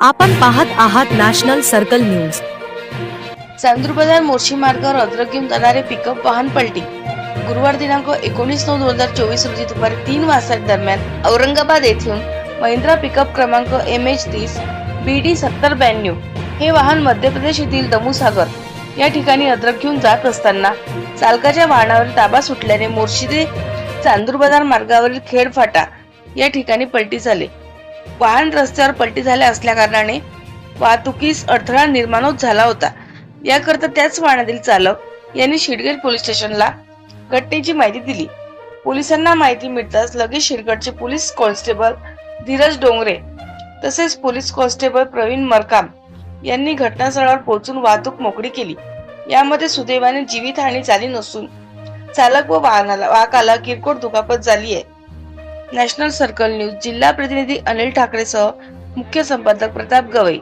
आपण पाहत आहात national circle news. Chandurbazar Morshi मार्गावर अद्रक घेऊन जाणारे पिकअप वाहन पलटी. गुरुवार दिनांक एकोणीस नऊ दोन हजार चोवीस रोजी दुपारी तीन वाजता दरम्यान औरंगाबाद येथून महिंद्रा पिकअप क्रमांक एम एच तीस बी डी सत्तर ब्याण्णव हे वाहन मध्य प्रदेश येथील दमूसागर या ठिकाणी अद्रक घेऊन जात असताना चालकाच्या वाहनावर ताबा सुटल्याने मोर्शी ते चांदूरबाजार मार्गावरील खेडफाटा या ठिकाणी पलटी झाले. वाहन रस्त्यावर पलटी झाले असल्याकारणाने वाहतुकीस अडथळा निर्माण होत झाला होता. याकरता त्याच वाहनातील चालक यांनी शिडगेट पोलीस स्टेशनला घटनेची माहिती दिली. पोलिसांना माहिती मिळताच लगेच शिरगडचे पोलीस कॉन्स्टेबल धीरज डोंगरे तसेच पोलीस कॉन्स्टेबल प्रवीण मरकाम यांनी घटनास्थळावर पोहोचून वाहतूक मोकळी केली. यामध्ये सुदैवाने जीवितहानी झाली नसून चालक व वाहनाला वाहकाला किरकोळ दुखापत झाली आहे नॅशनल सर्कल न्यूज जिल्हा प्रतिनिधी अनिल ठाकरेसह मुख्य संपादक प्रताप गवई.